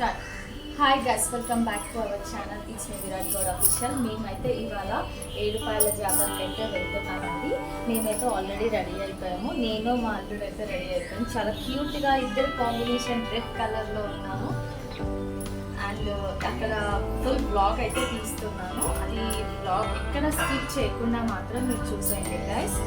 Start hi guys welcome back to our channel it's me Virat Goud official మేమైతే ఇవాళ ఏడుపాయల జాతరకి అయితే వెళ్తున్నామండి. మేమైతే ఆల్రెడీ రెడీ అయిపోయాము. నేను మా అల్లుడు అయితే రెడీ అయిపోయాము. చాలా క్యూట్గా ఇద్దరు కాంబినేషన్ రెడ్ కలర్లో ఉన్నాము. అండ్ అక్కడ ఫుల్ బ్లాగ్ అయితే తీస్తున్నాను అది బ్లాగ్ ఎక్కడ స్కిప్ చేయకుండా మాత్రం మీరు చూసేయండి guys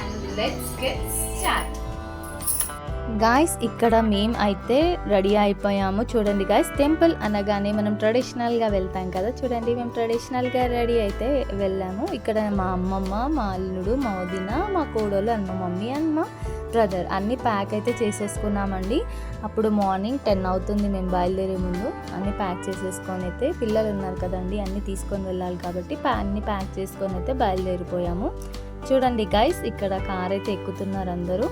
and let's get start guys ఇక్కడ మేము అయితే రెడీ అయిపోయాము. చూడండి గాయస్ టెంపుల్ అనగానే మనం ట్రెడిషనల్గా వెళ్తాం కదా. చూడండి మేము ట్రెడిషనల్గా రెడీ అయితే వెళ్ళాము. ఇక్కడ మా అమ్మమ్మ మా అల్లుడు మా వదిన మా కోడలు అండ్ మా మమ్మీ అండ్ మా బ్రదర్ అన్ని ప్యాక్ అయితే చేసేసుకున్నామండి. అప్పుడు మార్నింగ్ టెన్ అవుతుంది మేము బయలుదేరే ముందు. అన్ని ప్యాక్ చేసేసుకొని అయితే పిల్లలు ఉన్నారు కదండి అన్నీ తీసుకొని వెళ్ళాలి కాబట్టి అన్ని ప్యాక్ చేసుకొని అయితే బయలుదేరిపోయాము. చూడండి గైస్ ఇక్కడ కార్ అయితే ఎక్కుతున్నారు అందరూ.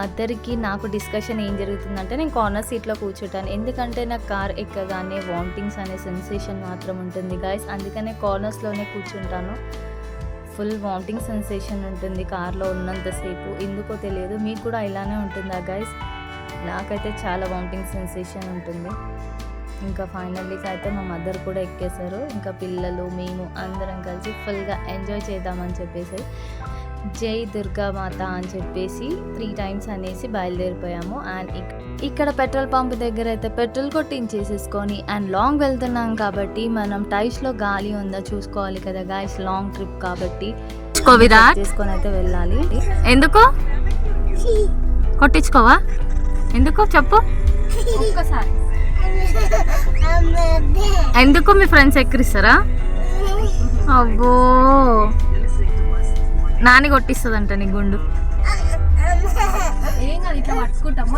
మదర్కి నాకు డిస్కషన్ ఏం జరుగుతుందంటే నేను కార్నర్ సీట్లో కూర్చుంటాను. ఎందుకంటే నాకు కార్ ఎక్కగానే వామిటింగ్స్ అనే సెన్సేషన్ మాత్రం ఉంటుంది గాయస్. అందుకనే కార్నర్స్లోనే కూర్చుంటాను. ఫుల్ వామిటింగ్ సెన్సేషన్ ఉంటుంది కార్లో ఉన్నంతసేపు ఎందుకో తెలియదు. మీకు కూడా ఇలానే ఉంటుందా గాయస్? నాకైతే చాలా వామిటింగ్ సెన్సేషన్ ఉంటుంది. ఇంకా ఫైనల్లీకి అయితే మా మదర్ కూడా ఎక్కేశారు. ఇంకా పిల్లలు మేము అందరం కలిసి ఫుల్గా ఎంజాయ్ చేద్దామని చెప్పేసి. జై దుర్గా మాత అని చెప్పేసి త్రీ టైమ్స్ అనేసి బయలుదేరిపోయాము. అండ్ ఇక్కడ పెట్రోల్ పంప్ దగ్గర అయితే పెట్రోల్ కొట్టించేసేసుకొని అండ్ లాంగ్ వెళ్తున్నాం కాబట్టి మనం టైర్స్లో గాలి ఉందా చూసుకోవాలి కదా గాయస్ లాంగ్ ట్రిప్ కాబట్టి చేసుకొని అయితే వెళ్ళాలి. ఎందుకు? కొట్టించుకోవా? ఎందుకు? చెప్పు. ఒక్కసారి. ఎందుకు మీ ఫ్రెండ్స్ ఎక్కిరిస్తారా? అబ్బో. నాని కొట్టిస్తుందంట నీ గుండు. ఏం కాదు ఇట్లా పట్టుకుంటాము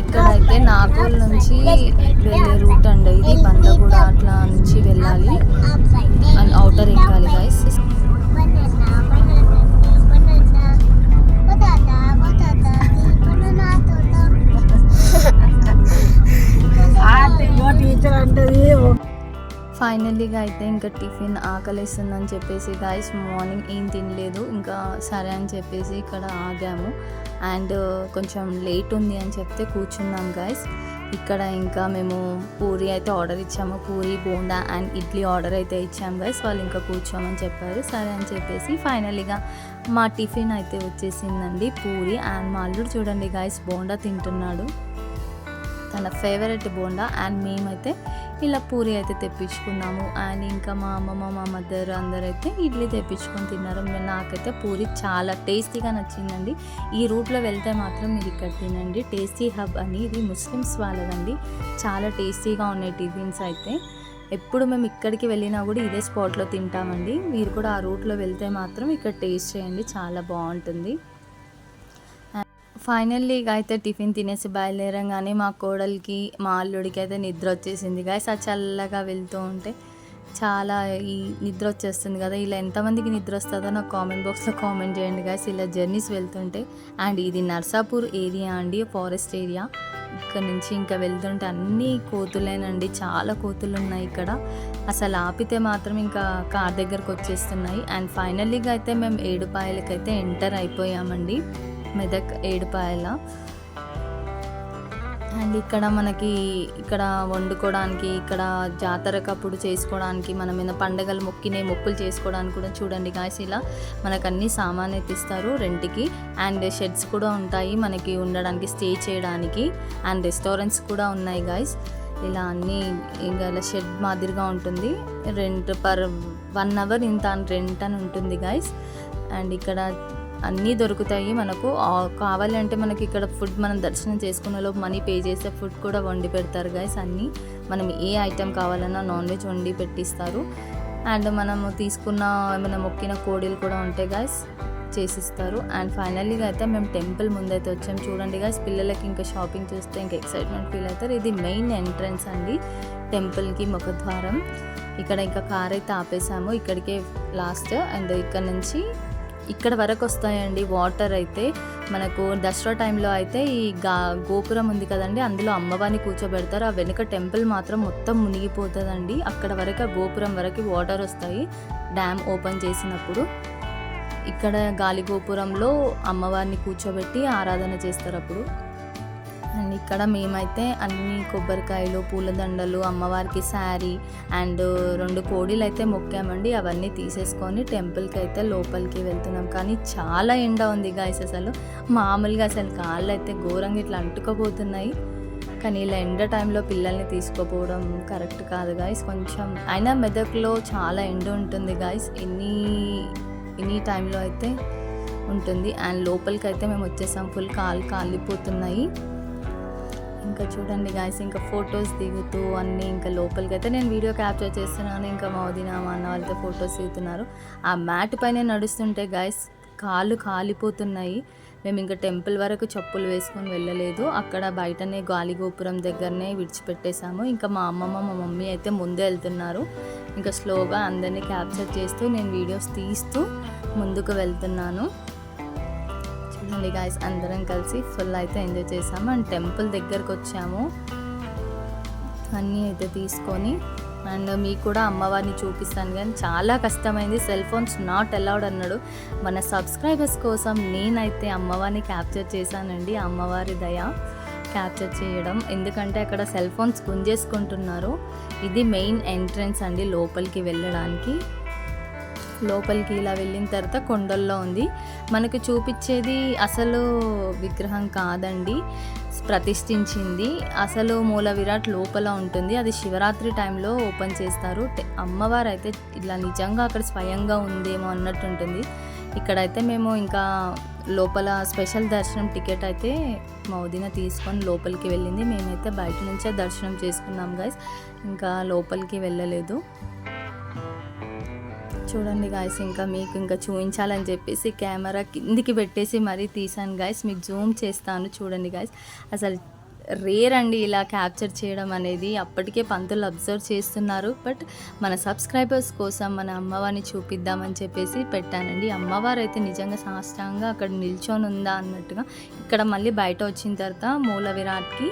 ఇక్కడ అయితే నాగోల్ నుంచి వెళ్ళే రూట్ అండి ఇది బండగూడ అట్లా నుంచి వెళ్ళాలి. అండ్ అవుటర్ ఎక్కాలి గైస్ ఫైనలీగా అయితే ఇంకా టిఫిన్ ఆకలిస్తుందని చెప్పేసి గాయస్ మార్నింగ్ ఏం తినలేదు ఇంకా సరే అని చెప్పేసి ఇక్కడ ఆగాము. అండ్ కొంచెం లేట్ ఉంది అని చెప్తే కూర్చున్నాం గాయస్ ఇక్కడ ఇంకా మేము పూరి అయితే ఆర్డర్ ఇచ్చాము. పూరి బోండా అండ్ ఇడ్లీ ఆర్డర్ అయితే ఇచ్చాము గైస్ వాళ్ళు ఇంకా కూర్చోమని చెప్పారు. సరే అని చెప్పేసి ఫైనల్గా మా టిఫిన్ అయితే వచ్చేసిందండి. పూరి అండ్ మా అల్లుడు చూడండి గాయస్ బోండా తింటున్నాడు. తన ఫేవరెట్ బోండా అండ్ మేమైతే ఇలా పూరి అయితే తెప్పించుకున్నాము. అండ్ ఇంకా మా అమ్మమ్మ మా మదర్ అందరైతే ఇడ్లీ తెప్పించుకొని తిన్నారు. నాకైతే పూరి చాలా టేస్టీగా నచ్చిందండి. ఈ రూట్లో వెళ్తే మాత్రం మీరు ఇక్కడ తినండి. టేస్టీ హబ్ అని ఇది ముస్లిమ్స్ వాళ్ళదండి. చాలా టేస్టీగా ఉన్నాయి టిఫిన్స్ అయితే. ఎప్పుడు మేము ఇక్కడికి వెళ్ళినా కూడా ఇదే స్పాట్లో తింటామండి. మీరు కూడా ఆ రూట్లో వెళ్తే మాత్రం ఇక్కడ టేస్ట్ చేయండి. చాలా బాగుంటుంది. ఫైనల్లీ అయితే టిఫిన్ తినేసి బయలుదేరంగానే మా కోడలికి మా అల్లుడికి అయితే నిద్ర వచ్చేసింది. గాయస్ ఆ చల్లగా వెళ్తూ ఉంటే చాలా ఈ నిద్ర వచ్చేస్తుంది కదా. ఇలా ఎంతమందికి నిద్ర వస్తుందో నాకు కామెంట్ బాక్స్లో కామెంట్ చేయండి గాయస్. ఇలా జర్నీస్ వెళ్తుంటే అండ్ ఇది నర్సాపూర్ ఏరియా అండి ఫారెస్ట్ ఏరియా. ఇక్కడ నుంచి ఇంకా వెళ్తుంటే అన్ని కోతులేనండి చాలా కోతులు ఉన్నాయి ఇక్కడ. అసలు ఆపితే మాత్రం ఇంకా కార్ దగ్గరకు వచ్చేస్తున్నాయి. అండ్ ఫైనల్లీగా అయితే మేము ఏడుపాయలకైతే ఎంటర్ అయిపోయామండి. మెదక్ ఏడుపాయల. అండ్ ఇక్కడ మనకి ఇక్కడ వండుకోవడానికి ఇక్కడ జాతరకప్పుడు చేసుకోవడానికి మనం ఏమైనా పండగలు మొక్కినే మొక్కులు చేసుకోవడానికి కూడా చూడండి గాయస్ ఇలా మనకు అన్ని సామాన్ ఇస్తారు రెంట్కి. అండ్ షెడ్స్ కూడా ఉంటాయి మనకి ఉండడానికి స్టే చేయడానికి. అండ్ రెస్టారెంట్స్ కూడా ఉన్నాయి గాయస్ ఇలా అన్నీ ఇంకా ఇలా షెడ్ మాదిరిగా ఉంటుంది. రెంట్ పర్ వన్ అవర్ ఇంత రెంట్ అని ఉంటుంది గాయస్ అండ్ ఇక్కడ అన్నీ దొరుకుతాయి మనకు. కావాలంటే మనకి ఇక్కడ ఫుడ్ మనం దర్శనం చేసుకునే లోపు మనీ పే చేస్తే ఫుడ్ కూడా వండి పెడతారు గైస్ అన్నీ. మనం ఏ ఐటెం కావాలన్నా నాన్ వెజ్ వండి పెట్టిస్తారు. అండ్ మనము తీసుకున్న ఏమైనా మొక్కిన కోడీలు కూడా ఉంటాయి గైస్ చేసిస్తారు. అండ్ ఫైనల్లీగా అయితే మేము టెంపుల్ ముందైతే వచ్చాం. చూడండి గైస్ పిల్లలకి ఇంకా షాపింగ్ చూస్తే ఇంకా ఎక్సైట్మెంట్ ఫీల్ అవుతారు. ఇది మెయిన్ ఎంట్రన్స్ అండి టెంపుల్కి ముఖద్వారం. ఇక్కడ ఇంకా కార్ అయితే ఆపేసాము. ఇక్కడికే లాస్ట్ అండ్ ఇక్కడ నుంచి ఇక్కడ వరకు వస్తాయండి వాటర్ అయితే. మనకు దసరా టైంలో అయితే ఈ గా గోపురం ఉంది కదండి అందులో అమ్మవారిని కూర్చోబెడతారు. ఆ వెనుక టెంపుల్ మాత్రం మొత్తం మునిగిపోతుందండి. అక్కడ వరకు ఆ గోపురం వరకు వాటర్ వస్తాయి డ్యామ్ ఓపెన్ చేసినప్పుడు. ఇక్కడ గాలి గోపురంలో అమ్మవారిని కూర్చోబెట్టి ఆరాధన చేస్తారు అప్పుడు. అండ్. ఇక్కడ మేమైతే అన్ని కొబ్బరికాయలు పూలదండలు అమ్మవారికి శారీ అండ్ రెండు కోడీలు అయితే మొక్కామండి. అవన్నీ తీసేసుకొని టెంపుల్కి అయితే లోపలికి వెళ్తున్నాం. కానీ చాలా ఎండ ఉంది గాయస్ అసలు. మామూలుగా అసలు కాళ్ళు అయితే ఘోరంగా ఇట్లా అంటుకోపోతున్నాయి. కానీ ఇలా ఎండ టైంలో పిల్లల్ని తీసుకోపోవడం కరెక్ట్ కాదు గాయస్. కొంచెం అయినా మెదక్లో చాలా ఎండ ఉంటుంది గాయస్. ఎన్ని ఎనీ టైంలో అయితే ఉంటుంది. అండ్ లోపలికి అయితే మేము వచ్చేసాం ఫుల్ కాలు కాలిపోతున్నాయి. ఇంకా చూడండి గాయస్ ఇంకా ఫొటోస్ దిగుతూ అన్నీ ఇంకా లోపలికి అయితే నేను వీడియో క్యాప్చర్ చేస్తున్నాను. ఇంకా మా వదిన మా అన్న వాళ్ళతో ఫొటోస్ దిగుతున్నారు. ఆ మ్యాట్ పైన నడుస్తుంటే గాయస్ కాళ్ళు కాలిపోతున్నాయి. మేము ఇంకా టెంపుల్ వరకు చెప్పులు వేసుకొని వెళ్ళలేదు. అక్కడ బయటనే గాలి గోపురం దగ్గరనే విడిచిపెట్టేశాము. ఇంకా మా అమ్మమ్మ మా మమ్మీ అయితే ముందే వెళ్తున్నారు. ఇంకా స్లోగా అందరినీ క్యాప్చర్ చేస్తూ నేను వీడియోస్ తీస్తూ ముందుకు వెళ్తున్నాను. చూడండి గాయస్ అందరం కలిసి ఫుల్ అయితే ఎంజాయ్ చేసాము. అండ్ టెంపుల్ దగ్గరకు వచ్చాము. అన్నీ అయితే తీసుకొని అండ్ మీకు కూడా అమ్మవారిని చూపిస్తాను కానీ చాలా కష్టమైంది. సెల్ ఫోన్స్ నాట్ అలౌడ్ అన్నాడు. మన సబ్స్క్రైబర్స్ కోసం నేనైతే అమ్మవారిని క్యాప్చర్ చేశానండి. అమ్మవారి దయ క్యాప్చర్ చేయడం. ఎందుకంటే అక్కడ సెల్ ఫోన్స్ గుంజేసుకుంటున్నారు. ఇది మెయిన్ ఎంట్రన్స్ అండి లోపలికి వెళ్ళడానికి. లోపలికి ఇలా వెళ్ళిన తర్వాత కొండల్లో ఉంది. మనకు చూపించేది అసలు విగ్రహం కాదండి. ప్రతిష్ఠించింది అసలు మూల విరాట్ లోపల ఉంటుంది. అది శివరాత్రి టైంలో ఓపెన్ చేస్తారు. అమ్మవారు అయితే ఇలా నిజంగా అక్కడ స్వయంగా ఉందేమో అన్నట్టు ఉంటుంది. ఇక్కడైతే మేము ఇంకా లోపల స్పెషల్ దర్శనం టికెట్ అయితే మౌదిన తీసుకొని లోపలికి వెళ్ళింది. మేమైతే బయట నుంచే దర్శనం చేసుకున్నాం గైస్ ఇంకా లోపలికి వెళ్ళలేదు. చూడండి గాయస్ ఇంకా మీకు ఇంకా చూపించాలని చెప్పేసి కెమెరా కిందికి పెట్టేసి మరీ తీసాను గాయస్ మీకు జూమ్ చేస్తాను చూడండి గాయస్ అసలు రేర్ అండి ఇలా క్యాప్చర్ చేయడం అనేది. అప్పటికే పంతులు అబ్జర్వ్ చేస్తున్నారు. బట్ మన సబ్స్క్రైబర్స్ కోసం మన అమ్మవారిని చూపిద్దామని చెప్పేసి పెట్టానండి. అమ్మవారు అయితే నిజంగా సాష్టాంగా అక్కడ నిల్చొని ఉందా అన్నట్టుగా. ఇక్కడ మళ్ళీ బయట వచ్చిన తర్వాత మూల విరాట్కి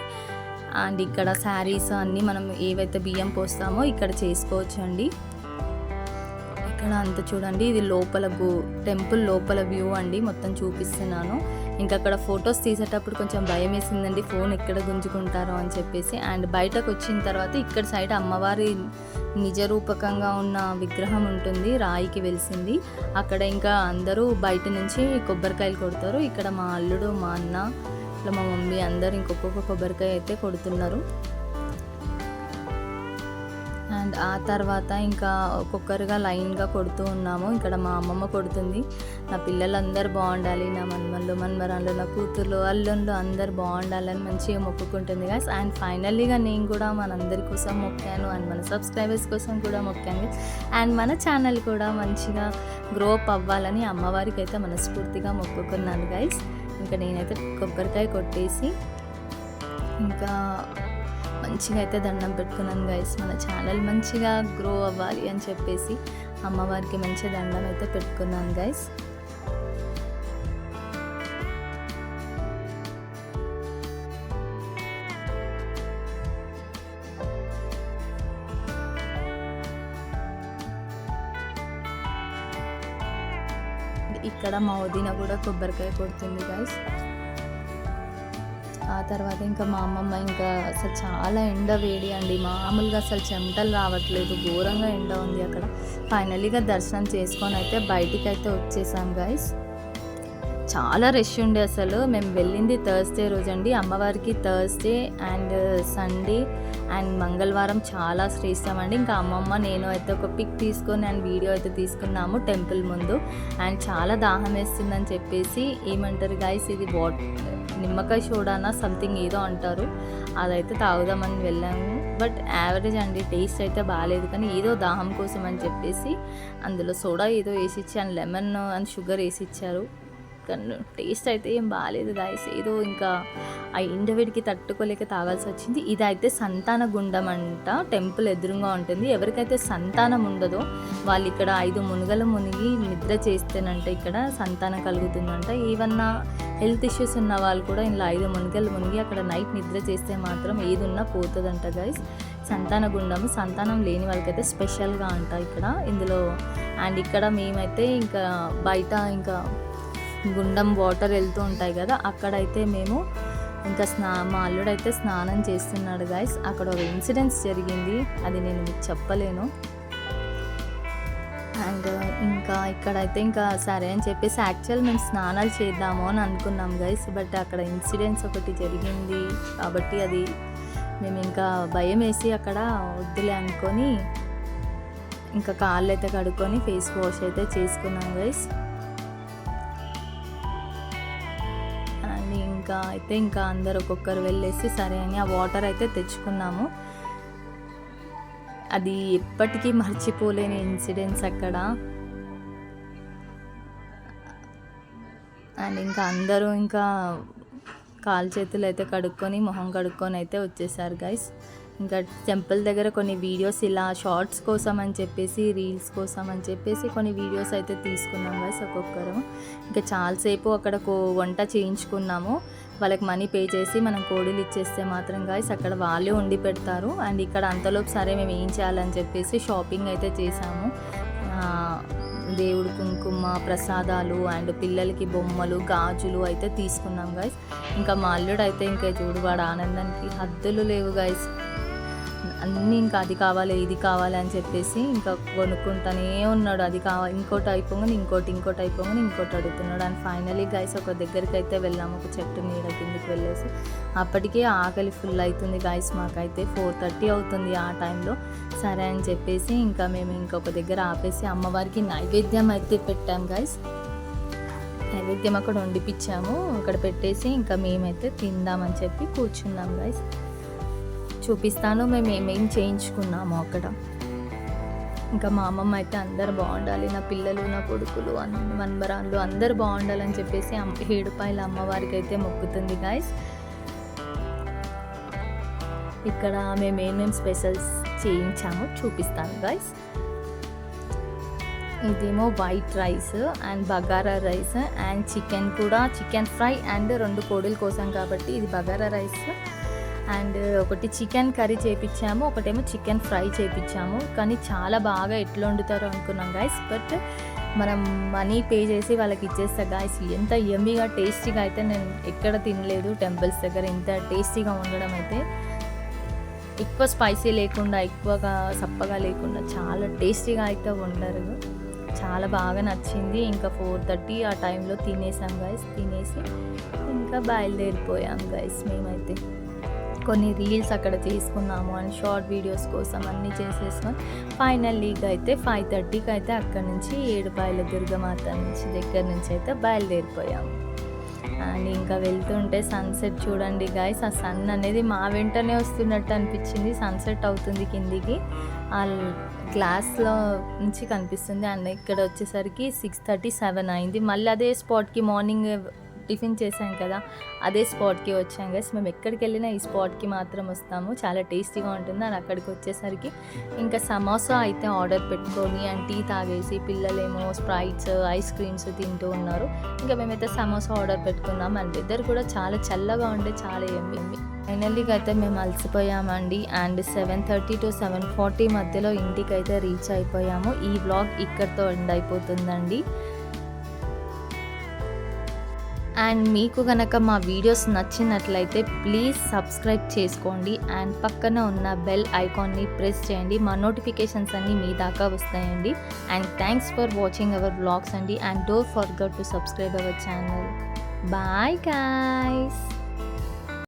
అండ్ ఇక్కడ శారీస్ అన్నీ మనం ఏవైతే బియ్యం పోస్తామో ఇక్కడ చేసుకోవచ్చు అండి ఇక్కడ అంత చూడండి. ఇది లోపల గో టెంపుల్ లోపల వ్యూ అండి. మొత్తం చూపిస్తున్నాను. ఇంకా అక్కడ ఫొటోస్ తీసేటప్పుడు కొంచెం భయం వేసిందండి. ఫోన్ ఎక్కడ గుంజుకుంటారో అని చెప్పేసి. అండ్ బయటకు వచ్చిన తర్వాత ఇక్కడ సైడ్ అమ్మవారి నిజరూపకంగా ఉన్న విగ్రహం ఉంటుంది. రాయికి వెలిసింది. అక్కడ ఇంకా అందరూ బయట నుంచి కొబ్బరికాయలు కొడతారు. ఇక్కడ మా అల్లుడు మా అన్న ఇట్లా మా మమ్మీ అందరు ఇంకొక కొబ్బరికాయ అయితే కొడుతున్నారు. అండ్ ఆ తర్వాత ఇంకా ఒక్కొక్కరుగా లైన్గా కొడుతూ ఉన్నాము. ఇక్కడ మా అమ్మమ్మ కొడుతుంది. నా పిల్లలందరూ బాగుండాలి. నా మన్మల్లు మన్మరాళ్ళు నా కూతుర్లు అల్లుళ్ళు అందరు బాగుండాలని మంచిగా మొక్కుకుంటుంది గాస్ అండ్ ఫైనల్లీగా నేను కూడా మనందరి కోసం మొక్కాను. అండ్ మన సబ్స్క్రైబర్స్ కోసం కూడా మొక్కాను. అండ్ మన ఛానల్ కూడా మంచిగా గ్రో అప్ అవ్వాలని అమ్మవారికి అయితే మనస్ఫూర్తిగా మొక్కుకున్నాను గైస్ ఇంకా నేనైతే కొబ్బరికాయ కొట్టేసి ఇంకా మంచిగా అయితే దండం పెట్టుకున్నాను గైస్ మన ఛానల్ మంచిగా గ్రో అవ్వాలి అని చెప్పేసి అమ్మవారికి మంచి దండం అయితే పెట్టుకున్నాను గైస్ ఇక్కడ మా వదిన కూడా కొబ్బరికాయ కొడుతుంది గైస్ ఆ తర్వాత ఇంకా మా అమ్మమ్మ ఇంకా అసలు చాలా ఎండ వేడి అండి. మామూలుగా అసలు చెమటలు రావట్లేదు. ఘోరంగా ఎండ ఉంది అక్కడ. ఫైనలీగా దర్శనం చేసుకొని అయితే బయటికి అయితే వచ్చేసాం గైస్ చాలా రష్ ఉండే అసలు. మేము వెళ్ళింది థర్స్డే రోజు అండి. అమ్మవారికి థర్స్డే అండ్ సండే అండ్ మంగళవారం చాలా శ్రేష్టం అండి. ఇంకా అమ్మమ్మ నేను అయితే ఒక పిక్ తీసుకొని అండ్ వీడియో అయితే తీసుకున్నాము టెంపుల్ ముందు. అండ్ చాలా దాహం వేస్తుందని చెప్పేసి ఏమంటారు గాయస్ ఇది వాటర్ నిమ్మకాయ సోడానా సంథింగ్ ఏదో అంటారు. అదైతే తాగుదామని వెళ్ళాము. బట్ యావరేజ్ అండి టేస్ట్ అయితే బాగాలేదు కానీ ఏదో దాహం కోసం అని చెప్పేసి అందులో సోడా ఏదో వేసి ఇచ్చి అండ్ లెమన్ అండ్ షుగర్ వేసి ఇచ్చారు కానీ టేస్ట్ అయితే ఏం బాగాలేదు గాయస్ ఏదో ఇంకా ఆ ఎండవేడికి తట్టుకోలేక తాగాల్సి వచ్చింది. ఇదైతే సంతాన గుండం అంట. టెంపుల్ ఎదురుగా ఉంటుంది. ఎవరికైతే సంతానం ఉండదో వాళ్ళు ఇక్కడ ఐదు మునుగలు మునిగి నిద్ర చేస్తేనంట ఇక్కడ సంతానం కలుగుతుందంట. ఏమన్నా హెల్త్ ఇష్యూస్ ఉన్న వాళ్ళు కూడా ఇలా ఐదు మునుగలు మునిగి అక్కడ నైట్ నిద్ర చేస్తే మాత్రం ఏది ఉన్నా పోతుందంట గైస్ సంతాన గుండము సంతానం లేని వాళ్ళకైతే స్పెషల్గా అంట ఇక్కడ. ఇందులో అండ్ ఇక్కడ మేమైతే ఇంకా బయట ఇంకా గుండం వాటర్ వెళ్తూ ఉంటాయి కదా అక్కడైతే మేము ఇంకా స్నా మా అల్లుడైతే స్నానం చేస్తున్నాడు గాయస్ అక్కడ ఒక ఇన్సిడెంట్స్ జరిగింది. అది నేను మీకు చెప్పలేను. అండ్ ఇంకా ఇక్కడైతే ఇంకా సరే అని చెప్పేసి యాక్చువల్ మేము స్నానాలు చేద్దాము అని అనుకున్నాం గైస్ బట్ అక్కడ ఇన్సిడెంట్స్ ఒకటి జరిగింది. కాబట్టి అది మేము ఇంకా భయం వేసి అక్కడ వద్దులే అనుకొని ఇంకా కాళ్ళు అయితే కడుక్కొని ఫేస్ వాష్ అయితే చేసుకున్నాం గైస్ ఇంకా అయితే ఇంకా అందరు ఒక్కొక్కరు వెళ్ళేసి సరే అని ఆ వాటర్ అయితే తెచ్చుకున్నాము. అది ఎప్పటికీ మర్చిపోలేని ఇన్సిడెంట్స్ అక్కడ. అండ్ ఇంకా అందరూ ఇంకా కాలు చేతులు అయితే కడుక్కొని మొహం కడుక్కొని అయితే వచ్చేసారు గైస్ ఇంకా టెంపుల్ దగ్గర కొన్ని వీడియోస్ ఇలా షార్ట్స్ కోసం అని చెప్పేసి రీల్స్ కోసం అని చెప్పేసి కొన్ని వీడియోస్ అయితే తీసుకున్నాం గైస్ ఒక్కొక్కరు. ఇంకా చాలాసేపు అక్కడ కో వంట చేయించుకున్నాము. వాళ్ళకి మనీ పే చేసి మనం కోడీలు ఇచ్చేస్తే మాత్రం గాయస్ అక్కడ వాళ్ళే వండి పెడతారు. అండ్ ఇక్కడ అంతలోపు సరే మేము ఏం చేయాలని చెప్పేసి షాపింగ్ అయితే చేసాము దేవుడు కుంకుమ ప్రసాదాలు అండ్ పిల్లలకి బొమ్మలు గాజులు అయితే తీసుకున్నాం గైస్ ఇంకా మా అల్లుడు అయితే ఇంకా చూడు వాడు ఆనందానికి హద్దులు లేవు గైస్ అన్నీ ఇంకా అది కావాలి ఇది కావాలి అని చెప్పేసి ఇంకా కొనుక్కుంటానే ఉన్నాడు. అది కావాలి ఇంకోటి అయిపోగానే ఇంకోటి ఇంకోటి అయిపోగానే ఇంకోటి అడుగుతున్నాడు. అండ్ ఫైనలీ గైస్ ఒక దగ్గరికి అయితే వెళ్ళాము ఒక చెట్టు నీడ కిందకి వెళ్ళేసి. అప్పటికే ఆకలి ఫుల్ అవుతుంది గాయస్ మాకైతే ఫోర్ థర్టీ అవుతుంది ఆ టైంలో సరే అని చెప్పేసి ఇంకా మేము ఇంకొక దగ్గర ఆపేసి అమ్మవారికి నైవేద్యం అయితే పెట్టాం గాయస్ నైవేద్యం అక్కడ వండిపించాము అక్కడ పెట్టేసి ఇంకా మేమైతే తిందామని చెప్పి కూర్చున్నాం గైస్ చూపిస్తాను మేము ఏమేం చేయించుకున్నాము అక్కడ. ఇంకా మా అమ్మమ్మ అయితే అందరు బాగుండాలి నా పిల్లలు నా కొడుకులు అన్ని మన్మరాన్లు అందరు బాగుండాలని చెప్పేసి ఏడుపాయల అమ్మవారికి అయితే మొక్కుతుంది గాయస్ ఇక్కడ మేము ఏమేమి స్పెషల్స్ చేయించామో చూపిస్తాను గాయస్ ఇదేమో white rice and bagara rice and chicken కూడా చికెన్ ఫ్రై అండ్ రెండు కోడిలు కోసం కాబట్టి ఇది బగారా రైస్ అండ్ ఒకటి చికెన్ కర్రీ చేపించాము ఒకటేమో చికెన్ ఫ్రై చేపించాము కానీ చాలా బాగా ఎట్లా వండుతారో అనుకున్నాం గాయస్ బట్ మనం మనీ పే చేసి వాళ్ళకి ఇచ్చేస్తా గాయస్ ఎంత ఎమ్మిగా టేస్టీగా అయితే నేను ఎక్కడ తినలేదు టెంపుల్స్ దగ్గర. ఎంత టేస్టీగా ఉండడం అయితే ఎక్కువ స్పైసీ లేకుండా ఎక్కువగా సప్పగా లేకుండా చాలా టేస్టీగా అయితే వండారు. చాలా బాగా నచ్చింది. ఇంకా ఫోర్ థర్టీ ఆ టైంలో తినేసాం గైస్ తినేసి ఇంకా బయలుదేరిపోయాం గైస్ మేమైతే. కొన్ని రీల్స్ అక్కడ తీసుకున్నాము అండ్ షార్ట్ వీడియోస్ కోసం అన్నీ చేసేసుకొని ఫైనల్లీగా అయితే ఫైవ్ థర్టీకి అయితే అక్కడ నుంచి ఏడుపాయల దుర్గమాత నుంచి దగ్గర నుంచి అయితే బయలుదేరిపోయాము. అండ్ ఇంకా వెళ్తుంటే సన్సెట్ చూడండి గాయస్ ఆ సన్ అనేది మా వెంటనే వస్తున్నట్టు అనిపించింది. సన్సెట్ అవుతుంది కిందికి ఆ గ్లాస్లో నుంచి కనిపిస్తుంది. అండ్ ఇక్కడ వచ్చేసరికి సిక్స్ థర్టీ సెవెన్ అయింది. మళ్ళీ అదే స్పాట్కి మార్నింగ్ టిఫిన్ చేసాం కదా అదే స్పాట్కి వచ్చాం గైస్ మేము ఎక్కడికి వెళ్ళినా ఈ స్పాట్కి మాత్రం వస్తాము. చాలా టేస్టీగా ఉంటుంది. అండ్ అక్కడికి వచ్చేసరికి ఇంకా సమోసా అయితే ఆర్డర్ పెట్టుకొని అండ్ టీ తాగేసి పిల్లలేమో స్ప్రైట్స్ ఐస్ క్రీమ్స్ తింటూ ఉన్నారు. ఇంకా మేమైతే సమోసా ఆర్డర్ పెట్టుకున్నాం. అండ్ వెదర్ కూడా చాలా చల్లగా ఉండే చాలా ఏమి ఎమ్మి ఫైనల్లీగా అయితే మేము అలసిపోయామండి. And seven thirty to seven forty మధ్యలో ఇంటికి అయితే రీచ్ అయిపోయాము. ఈ బ్లాగ్ ఇక్కడితో ఎండ్ అయిపోతుందండి. అండ్ మీకు కనుక మా వీడియోస్ నచ్చినట్లయితే ప్లీజ్ సబ్స్క్రైబ్ చేసుకోండి అండ్ పక్కన ఉన్న బెల్ ఐకాన్ని ప్రెస్ చేయండి. మా నోటిఫికేషన్స్ అన్నీ మీ దాకా వస్తాయండి. And thanks for watching our blogs అండి. And don't forget to subscribe our channel. Bye guys.